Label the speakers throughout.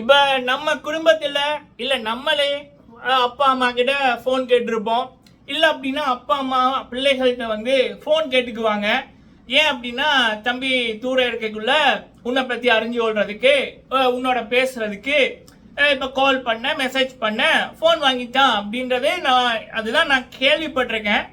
Speaker 1: இப்ப நம்ம குடும்பத்தில் இல்ல நம்மளே அப்பா அம்மா கிட்ட ஃபோன் கேட்டிருப்போம். இல்ல அப்படின்னா அப்பா அம்மா பிள்ளைகள்கிட்ட வந்து ஃபோன் கேட்டுக்குவாங்க. ஏன் அப்படின்னா தம்பி தூரம் இருக்கக்குள்ள உன்னை பத்தி அறிஞ்சு கொள்றதுக்கு உன்னோட பேசுறதுக்கு இப்போ இப்ப கால் பண்ண மெசேஜ் பண்ண ஃபோன் வாங்கிட்டான் அப்படின்றதே நான் அதுதான் நான் கேள்விப்பட்டிருக்கேன்.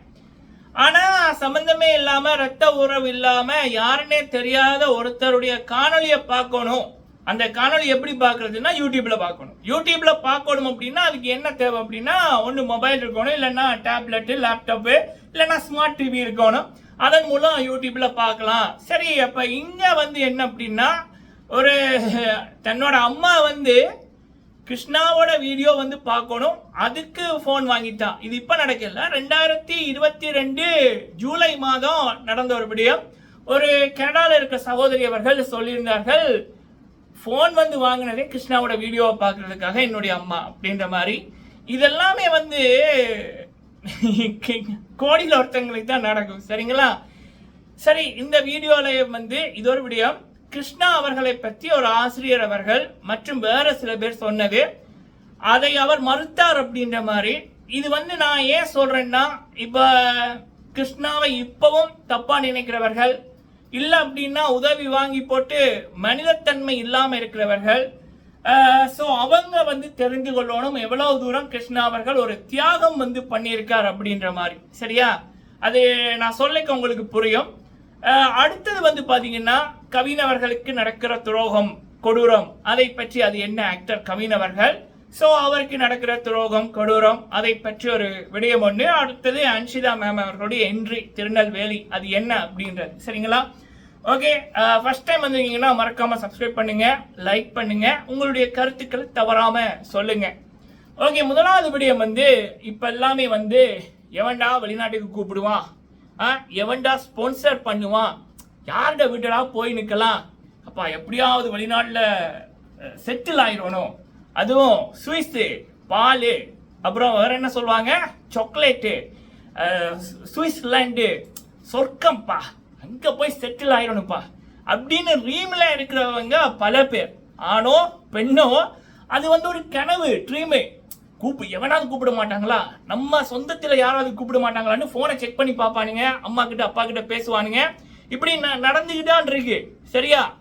Speaker 1: ஆனா சம்பந்தமே இல்லாம ரத்த உறவு இல்லாம யாருன்னே தெரியாத ஒருத்தருடைய காணொலியை பார்க்கணும். அந்த காணொளி எப்படி பார்க்கறதுன்னா யூடியூப்ல பார்க்கணும். யூடியூப்ல பார்க்கணும் அப்படின்னா அதுக்கு என்ன தேவை அப்படின்னா ஒன்று மொபைல் இருக்கணும் இல்லைன்னா டேப்லெட்டு லேப்டாப்பு இல்லைன்னா ஸ்மார்ட் டிவி இருக்கணும். அதன் மூலம் யூடியூப்ல பார்க்கலாம். சரி அப்போ இங்கே வந்து என்ன அப்படின்னா ஒரு தன்னோட அம்மா வந்து கிருஷ்ணாவோட வீடியோ வந்து பார்க்கணும். அதுக்கு ஃபோன் வாங்கிட்டான் இது இப்போ நடக்கல. ரெண்டாயிரத்தி இருபத்தி ரெண்டு ஜூலை மாதம் நடந்த ஒரு விடயம் ஒரு கனடாவில் இருக்க சகோதரி அவர்கள் சொல்லியிருந்தார்கள் ஃபோன் வந்து வாங்கினதே கிருஷ்ணாவோட வீடியோவை பார்க்கறதுக்காக என்னுடைய அம்மா அப்படின்ற மாதிரி. இதெல்லாமே வந்து கோடியில் ஒருத்தங்களுக்கு தான் நடக்கும். சரிங்களா? சரி இந்த வீடியோவில் வந்து இது ஒரு விடயம். கிருஷ்ணா அவர்களை பற்றி ஒரு ஆசிரியர் அவர்கள் மற்றும் வேற சில பேர் சொன்னது. அதை அவர் மறுத்தார் அப்படின்ற மாதிரி. இது வந்து நான் ஏன் சொல்கிறேன்னா இப்போ கிருஷ்ணாவை இப்பவும் தப்பாக நினைக்கிறவர்கள் இல்லை அப்படின்னா உதவி வாங்கி போட்டு மனிதத்தன்மை இல்லாமல் இருக்கிறவர்கள் ஸோ அவங்க வந்து தெரிந்து கொள்ளணும் எவ்வளவு தூரம் கிருஷ்ணா அவர்கள் ஒரு தியாகம் வந்து பண்ணியிருக்கார் அப்படின்ற மாதிரி. சரியா? அது நான் சொல்லிக்க உங்களுக்கு புரியும். அடுத்தது வந்து பார்த்தீங்கன்னா கவினவர்களுக்கு நடக்கிற துரோகம் கொடூரம். அதை பற்றி அது என்ன ஆக்டர் கவினவர்கள் ஸோ அவருக்கு நடக்கிற துரோகம் கொடூரம் அதை பற்றி ஒரு விடயம் ஒன்று அடுத்தது அன்ஷிதா மேம் அவர்களுடைய என்ட்ரி திருநெல்வேலி. அது என்ன அப்படின்றது. சரிங்களா? ஓகே ஃபர்ஸ்ட் டைம் வந்திருக்கீங்கன்னா மறக்காமல் சப்ஸ்கிரைப் பண்ணுங்க லைக் பண்ணுங்க. உங்களுடைய கருத்துக்களை தவறாமல் சொல்லுங்க. ஓகே முதலாவது விடயம் வந்து இப்போ எல்லாமே வந்து எவன்டா வெளிநாட்டுக்கு கூப்பிடுவான் ஆ எவன்டா ஸ்பான்சர் பண்ணுவான் யார்கிட்ட வீட்டடா போய் நிற்கலாம் அப்பா எப்படியாவது வெளிநாட்டில் செட்டில் ஆயிடணும் அதுவும் ஸ்வீஸு பால் அப்புறம் வேற என்ன சொல்லுவாங்க? சாக்லேட்டு சுவிட்சர்லாண்டு சொர்க்கம்ப்பா அங்கே போய் செட்டில் ஆயிடணும்ப்பா. அப்படின்னு ட்ரீமில் இருக்கிறவங்க பல பேர். ஆணோ பெண்ணோ அது வந்து ஒரு கனவு ட்ரீமு கூப்பு எவனாவது கூப்பிட மாட்டாங்களா? நம்ம சொந்தத்தில் யாராவது கூப்பிட மாட்டாங்களான்னு ஃபோனை செக் பண்ணி பார்ப்பானுங்க. அம்மா கிட்ட அப்பா கிட்ட பேசுவானுங்க. இப்படி ந- நடந்துக்கிட்டான் இருக்கு. சரியா?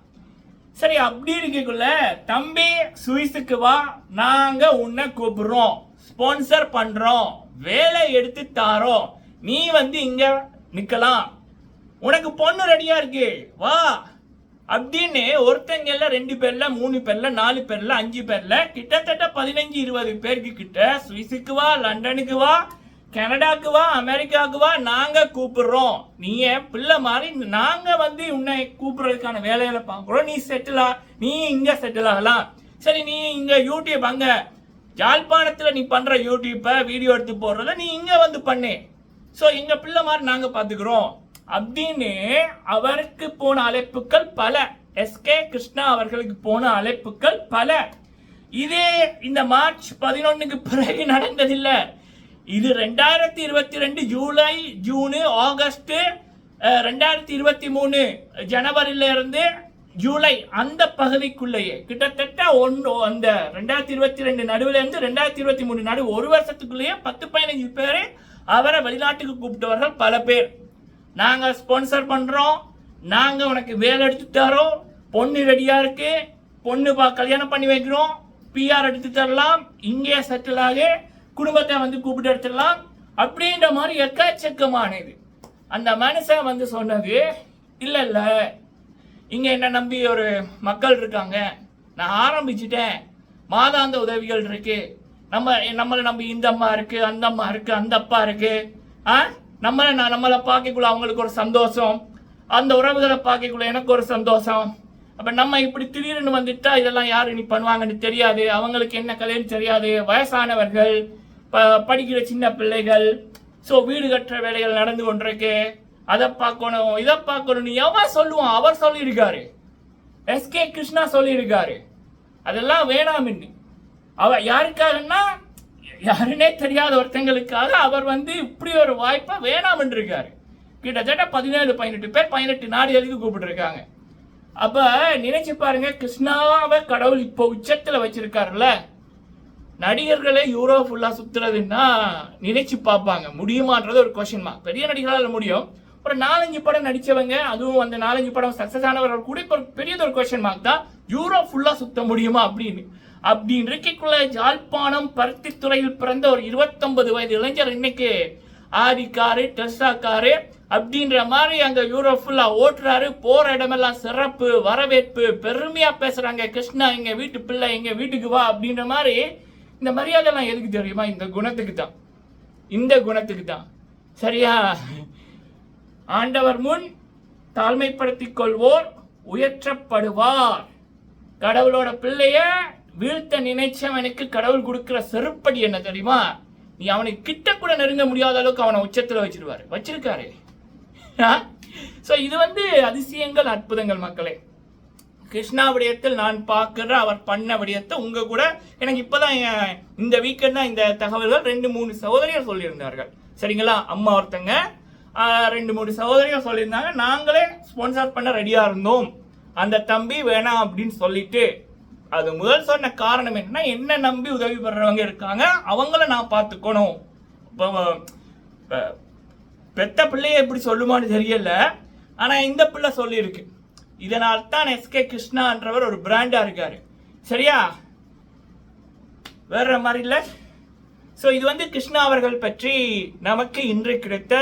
Speaker 1: சரி அப்படி இருக்கக்குள்ள தம்பி சுவிஸுக்கு வா நாங்க உன்னை கூப்பிடுறோம். ஸ்பான்சர் பண்றோம். வேலை எடுத்து தாரோம். நீ வந்து இங்க நிக்கலாம். உனக்கு பொண்ணு ரெடியா இருக்கு. வா. அப்படின்னு ஒருத்தங்கல்ல ரெண்டு பேர்ல மூணு பேர்ல நாலு பேர்ல அஞ்சு பேர்ல கிட்டத்தட்ட பதினஞ்சு இருபது பேருக்கு கிட்ட சுவிஸுக்கு வா லண்டனுக்கு வா கனடாக்கு வா அமெரிக்காவுக்கு வா நாங்கள் கூப்பிடுறோம். நீ என் பிள்ளை மாதிரி நாங்கள் வந்து உன்னை கூப்பிடுறதுக்கான வேலையில பார்க்குறோம். நீ செட்டில் ஆ நீ இங்கே செட்டில் ஆகலாம். சரி நீ இங்கே யூடியூப் அங்கே ஜாழ்ப்பாணத்தில் நீ பண்ணுற யூடியூப்பை வீடியோ எடுத்து போடுறத நீ இங்கே வந்து பண்ணு. ஸோ எங்கள் பிள்ளை மாதிரி நாங்கள் பார்த்துக்குறோம். அப்படின்னு அவருக்கு போன அழைப்புகள் பல. எஸ்கே கிருஷ்ணா அவர்களுக்கு போன அழைப்புகள் பல. இதே இந்த மார்ச் பதினொன்னுக்கு பிறகு நடந்ததில்ல. இது ரெண்டாயிரத்தி இருபத்தி ரெண்டு ஜூலை ஜூனு ஆகஸ்ட்டு ரெண்டாயிரத்தி இருபத்தி மூணு ஜனவரியிலிருந்து ஜூலை அந்த பகுதிக்குள்ளேயே. கிட்டத்தட்ட ஒன்று அந்த ரெண்டாயிரத்தி இருபத்தி ரெண்டு நடுவில் இருந்து ரெண்டாயிரத்தி இருபத்தி மூணு நடு ஒரு வருஷத்துக்குள்ளேயே பத்து பதினஞ்சு பேர் அவரை வெளிநாட்டுக்கு கூப்பிட்டவர்கள் பல பேர். நாங்கள் ஸ்பான்சர் பண்ணுறோம் நாங்கள் உனக்கு வேலை எடுத்து தரோம். பொண்ணு ரெடியாக இருக்கு. பொண்ணு பா கல்யாணம் பண்ணி வைக்கிறோம். பிஆர் எடுத்து தரலாம். இங்கே செட்டில் ஆகி குடும்பத்தை வந்து கூப்பிட்டு எடுத்துடலாம் அப்படின்ற மாதிரி எக்கச்சக்கமானது. அந்த மனுஷன் வந்து சொன்னது இல்லை இல்லை. இங்கே என்ன நம்பி ஒரு மக்கள் இருக்காங்க. நான் ஆரம்பிச்சிட்டேன். மாதாந்த உதவிகள் இருக்கு. நம்ம நம்மளை நம்பி இந்த அம்மா இருக்கு அந்த அம்மா இருக்கு அந்த அப்பா இருக்கு. ஆ? நம்மளை நான் நம்மளை பார்க்கக்குள்ள அவங்களுக்கு ஒரு சந்தோஷம். அந்த உறவுகளை பார்க்கக்குள்ள எனக்கு ஒரு சந்தோஷம். அப்ப நம்ம இப்படி திடீர்னு வந்துட்டா இதெல்லாம் யாரு நீ பண்ணுவாங்கன்னு தெரியாது. அவங்களுக்கு என்ன கதைன்னு தெரியாது. வயசானவர்கள் ப- படிக்கிற சின்ன பிள்ளைகள் ஸோ வீடு கட்டுற வேலைகள் நடந்து கொண்டிருக்கு அதை பார்க்கணும் இதை பார்க்கணும்னு எவன் சொல்லுவான்? அவர் சொல்லியிருக்காரு. எஸ்கே கிருஷ்ணா சொல்லியிருக்காரு. அதெல்லாம் வேணாமின்னு அவ யாருக்காகன்னா யாருன்னே தெரியாத ஒருத்தங்களுக்காக அவர் வந்து இப்படி ஒரு வாய்ப்பை வேணாம் இருக்காரு கிட்டத்தட்ட பதினேழு பதினெட்டு பேர் பதினெட்டு நாடுகளுக்கு கூப்பிட்டுருக்காங்க. அப்போ நினைச்சு பாருங்க கிருஷ்ணாவை கடவுள் இப்போ உச்சத்தில் வச்சிருக்காருல்ல? நடிகர்களே யூரோ ஃபுல்லாக சுற்றுறதுன்னா நினைச்சு பார்ப்பாங்க. முடியுமான்றது ஒரு கொஷின் மார்க் பெரிய நடிகர்களால் முடியும். ஒரு நாலஞ்சு படம் நடிச்சவங்க அதுவும் அந்த நாலஞ்சு படம் சக்ஸஸ் ஆனவர்கள் கூட இப்போ பெரியது ஒரு கொஷின் மார்க் தான். யூரோ ஃபுல்லாக சுத்த முடியுமா அப்படின்னு. அப்படின்னு இருக்கைக்குள்ள ஜாழ்ப்பாணம் பருத்தித்துறையில் பிறந்த ஒரு இருபத்தொன்பது வயது இளைஞர் இன்னைக்கு ஆரி காரு டெஸ்டா காரு அப்படின்ற மாதிரி அங்க யூரோ ஃபுல்லா ஓட்டுறாரு. போற இடமெல்லாம் சிறப்பு வரவேற்பு பெருமையா பேசுறாங்க. கிருஷ்ணா எங்க வீட்டு பிள்ளை எங்க வீட்டுக்கு வா அப்படின்ற மாதிரி இந்த மரியாதைலாம் எதுக்கு தெரியுமா? இந்த குணத்துக்கு தான் இந்த குணத்துக்கு தான் சரியா? ஆண்டவர் முன் தாழ்மைப்படுத்திக் கொள்வோர் உயற்றப்படுவார். கடவுளோட பிள்ளைய வீழ்த்த நினைச்சவனுக்கு கடவுள் கொடுக்கிற செருப்படி என்ன தெரியுமா? நீ அவனை கிட்ட கூட நெருங்க முடியாத அளவுக்கு அவனை உச்சத்தில் வச்சிருவாரு. வச்சிருக்காரு. ஸோ இது வந்து அதிசயங்கள் அற்புதங்கள் மக்களே. கிருஷ்ணா விடயத்தில் நான் பார்க்குற அவர் பண்ண விடயத்தை உங்கள் கூட எனக்கு இப்போதான் என் இந்த வீக்கெண்ட் தான் இந்த தகவல்கள் ரெண்டு மூணு சகோதரிகள் சொல்லியிருந்தார்கள். சரிங்களா? அம்மா ஒருத்தங்க ரெண்டு மூணு சகோதரிகள் சொல்லியிருந்தாங்க. நாங்களே ஸ்பான்சர் பண்ண ரெடியாக இருந்தோம். அந்த தம்பி வேணாம் அப்படின்னு சொல்லிட்டு அது முதல் சொன்ன காரணம் என்னன்னா என்ன நம்பி உதவி பண்றவங்க இருக்காங்க. அவங்கள நான் பார்த்துக்கணும். இப்போ பெத்த பிள்ளைய எப்படி சொல்லுமான்னு தெரியல. ஆனால் இந்த பிள்ளை சொல்லியிருக்கு. இதனால் தான் எஸ்கே கிருஷ்ணான்றவர் ஒரு பிராண்டா இருக்காரு. சரியா? வேற மாதிரி இல்லை? ஸோ இது வந்து கிருஷ்ணா அவர்கள் பற்றி நமக்கு இன்று கிடைத்த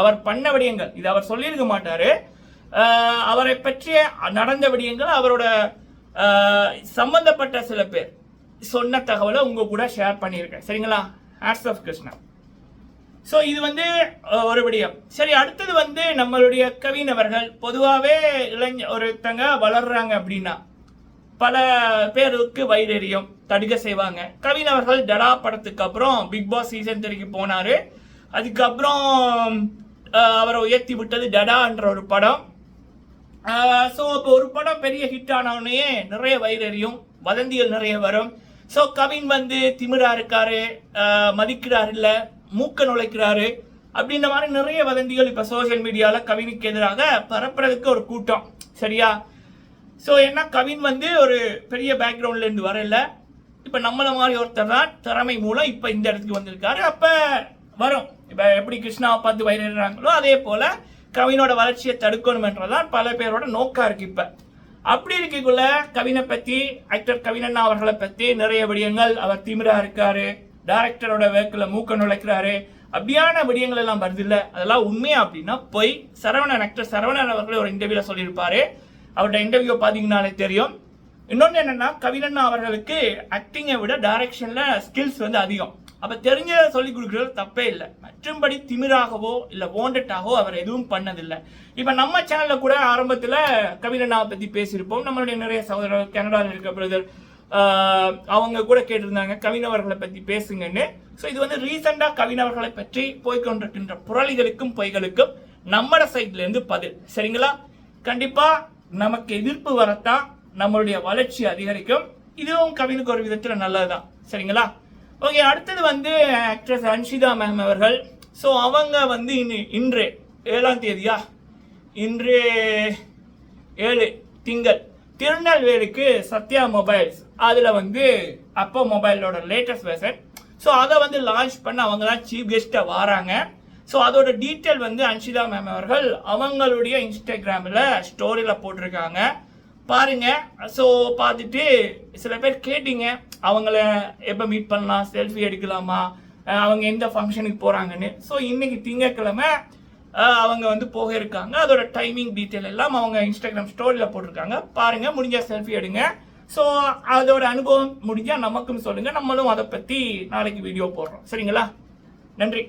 Speaker 1: அவர் பண்ண விடயங்கள். இது அவர் சொல்லியிருக்க மாட்டாரு. அவரை பற்றிய நடந்த விடயங்கள் அவரோட சம்பந்தப்பட்ட சில பேர் சொன்ன தகவலை உங்க கூட ஷேர் பண்ணியிருக்கேன். சரிங்களா? Hats off Krishna. ஸோ இது வந்து ஒரு விடயம். சரி அடுத்தது வந்து நம்மளுடைய கவினவர்கள் பொதுவாகவே இளைஞ ஒருத்தங்க வளர்றாங்க அப்படின்னா பல பேருக்கு வயிறெறியும் தடுக்க செய்வாங்க. கவினவர்கள் டடா படத்துக்கு அப்புறம் பிக் பாஸ் சீசன் த்ரீக்கு போனார். அதுக்கப்புறம் அவரை உயர்த்தி விட்டது டடான்ற ஒரு படம். ஸோ இப்போ ஒரு படம் பெரிய ஹிட் ஆனவுடனே நிறைய வயிறறியும் வதந்திகள் நிறைய வரும். ஸோ கவின் வந்து திமிரா இருக்காரு மதிக்கிறார் இல்லை. மூக்க நுழைக்கிறாரு. அப்படின்ற மாதிரி நிறைய வதந்திகள் இப்போ சோஷியல் மீடியாவில் கவினுக்கு எதிராக பரப்புறதுக்கு ஒரு கூட்டம். சரியா? ஸோ என்ன கவின் வந்து ஒரு பெரிய பேக்ரவுண்ட்லேருந்து வரல. இப்போ நம்மளை மாதிரி ஒருத்தர் தான் திறமை மூலம் இப்போ இந்த இடத்துக்கு வந்திருக்காரு. அப்போ வரும். இப்போ எப்படி கிருஷ்ணாவை பார்த்து வயிறாங்களோ அதே போல் கவினோட வளர்ச்சியை தடுக்கணும் என்றதான் பல பேரோட நோக்கம் இருக்கு இப்போ. அப்படி இருக்கக்குள்ள கவினை பற்றி ஆக்டர் கவினண்ணா அவர்களை பற்றி நிறைய விடயங்கள் அவர் திமிரா இருக்காரு. டைரக்டரோட வேக்கில் மூக்க நுழைக்கிறாரு. அப்படியான விடயங்கள் எல்லாம் வருதில்ல. அதெல்லாம் உண்மையா அப்படின்னா போய். சரவணன் ஆக்டர் சரவணன் அவர்களே ஒரு இன்டர்வியூல சொல்லியிருப்பாரு. அவரோட இன்டர்வியூ பார்த்தீங்கன்னாலே தெரியும். இன்னொன்று என்னென்னா கவினண்ணா அவர்களுக்கு ஆக்டிங்கை விட டைரக்ஷனில் ஸ்கில்ஸ் வந்து அதிகம். அப்போ தெரிஞ்சதை சொல்லி கொடுக்குறது தப்பே இல்லை. மற்றும்படி திமிராகவோ இல்லை வாண்டட்டாகவோ அவர் எதுவும் பண்ணதில்லை. இப்போ நம்ம சேனலில் கூட ஆரம்பத்தில் கவினண்ணாவை பற்றி பேசியிருப்போம். நம்மளுடைய நிறைய சகோதரர் கனடாவில் இருக்க பிரதர் அவங்க கூட கேட்டிருந்தாங்க கவினவர்களை பற்றி பேசுங்கன்னு. ஸோ இது வந்து ரீசெண்டாக கவினவர்களை பற்றி போய்கொண்டிருக்கின்ற புரளிகளுக்கும் பொய்களுக்கும் நம்மட சைட்லேருந்து பதில். சரிங்களா? கண்டிப்பாக நமக்கு எதிர்ப்பு வரத்தான் நம்மளுடைய வளர்ச்சி அதிகரிக்கும். இதுவும் கவினுக்கு ஒரு விதத்துல நல்லதுதான். சரிங்களா? ஓகே அடுத்தது வந்து ஆக்ட்ரஸ் அன்ஷிதா மேம் அவர்கள். ஸோ அவங்க வந்து இன்று இன்று ஏழாம் தேதியா? இன்று ஏழு திங்கள். திருநெல்வேலிக்கு சத்யா மொபைல்ஸ் அதில் வந்து அப்போ மொபைலோட லேட்டஸ்ட் வெர்ஷன் ஸோ அதை வந்து லான்ச் பண்ண அவங்க தான் சீஃப் கெஸ்ட்டாக வராங்க. ஸோ அதோட டீட்டெயில் வந்து அன்ஷிதா மேம் அவர்கள் அவங்களுடைய இன்ஸ்டாகிராமில் ஸ்டோரியில் போட்டிருக்காங்க. பாருங்க. ஸோ பார்த்துட்டு சில பேர் கேட்டீங்க. அவங்கள எப்போ மீட் பண்ணலாம்? செல்ஃபி எடுக்கலாமா? அவங்க எந்த ஃபங்க்ஷனுக்கு போகிறாங்கன்னு ஸோ இன்னைக்கு திங்கக்கிழமை அவங்க வந்து போக இருக்காங்க. அதோட டைமிங் டீட்டெயில் எல்லாம் அவங்க இன்ஸ்டாகிராம் ஸ்டோரியில் போட்டிருக்காங்க. பாருங்க. முடிஞ்ச செல்ஃபி எடுங்க. ஸோ அதோட அனுபவம் முடிஞ்சால் நமக்கும் சொல்லுங்கள் நம்மளும் அதை பற்றி நாளைக்கு வீடியோ போடுறோம். சரிங்களா? நன்றி.